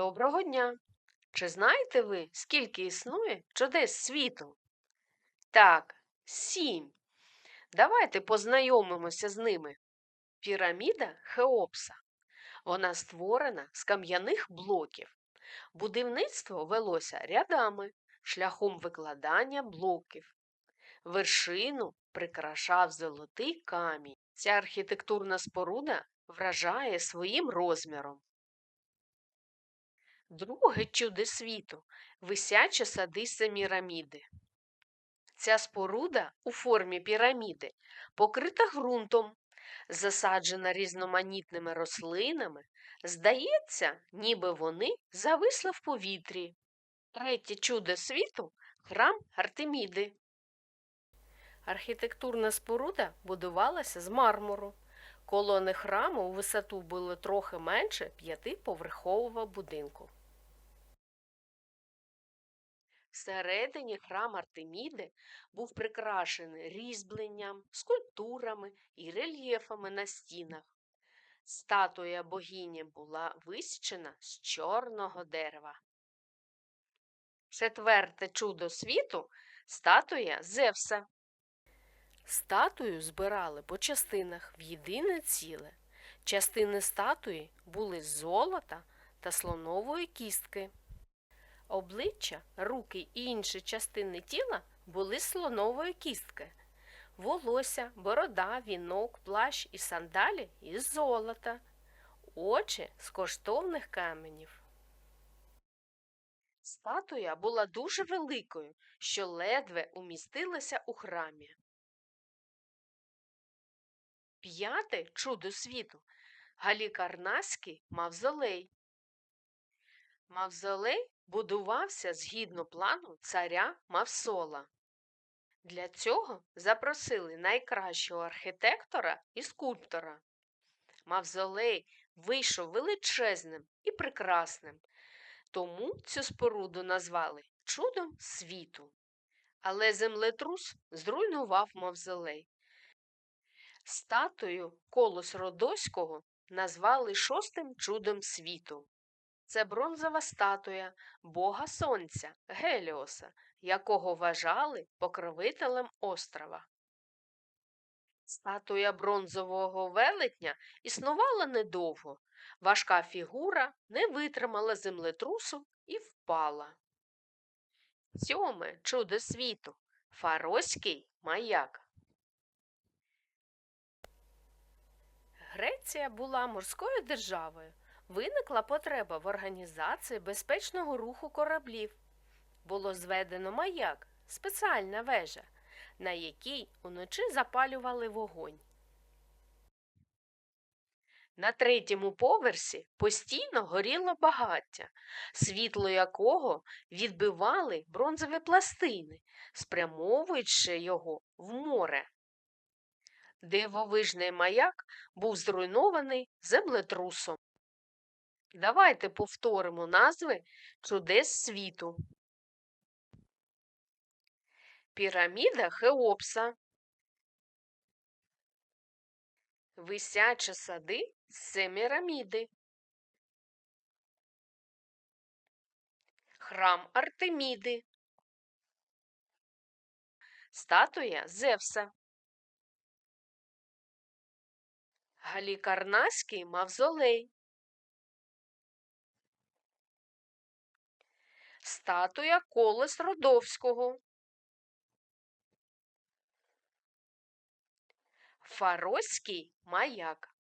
Доброго дня! Чи знаєте ви, скільки існує чудес світу? Так, сім. Давайте познайомимося з ними. Піраміда Хеопса. Вона створена з кам'яних блоків. Будівництво велося рядами, шляхом викладання блоків. Вершину прикрашав золотий камінь. Ця архітектурна споруда вражає своїм розміром. Друге чудо світу висячі сади Семіраміди. Ця споруда у формі піраміди покрита ґрунтом, засаджена різноманітними рослинами. Здається, ніби вони зависли в повітрі. Третє чудо світу храм Артеміди. Архітектурна споруда будувалася з мармуру. Колони храму у висоту були трохи менше п'ятиповерхового будинку. Всередині храм Артеміди був прикрашений різьбленням, скульптурами і рельєфами на стінах. Статуя богині була висічена з чорного дерева. Четверте чудо світу статуя Зевса. Статую збирали по частинах в єдине ціле. Частини статуї були з золота та слонової кістки. Обличчя, руки і інші частини тіла були слонової кістки. Волосся, борода, вінок, плащ і сандалі із золота, очі з коштовних каменів. Статуя була дуже великою, що ледве умістилася у храмі. П'яте чудо світу Галікарнаський мавзолей. Мавзолей будувався згідно плану царя Мавсола. Для цього запросили найкращого архітектора і скульптора. Мавзолей вийшов величезним і прекрасним, тому цю споруду назвали чудом світу. Але землетрус зруйнував мавзолей. Статую Колос Родоського назвали шостим чудом світу. Це бронзова статуя Бога Сонця Геліоса, якого вважали покровителем острова. Статуя бронзового велетня існувала недовго. Важка фігура не витримала землетрусу і впала. Сьоме чудо світу Фароський маяк. Греція була морською державою. Виникла потреба в організації безпечного руху кораблів. Було зведено маяк, спеціальна вежа, на якій уночі запалювали вогонь. На третьому поверсі постійно горіло багаття, світло якого відбивали бронзові пластини, спрямовуючи його в море. Дивовижний маяк був зруйнований землетрусом. Давайте повторимо назви чудес світу. Піраміда Хеопса. Висячі сади Семіраміди. Храм Артеміди. Статуя Зевса. Галікарнаський мавзолей. Статуя Колес Родовського. Фароський маяк.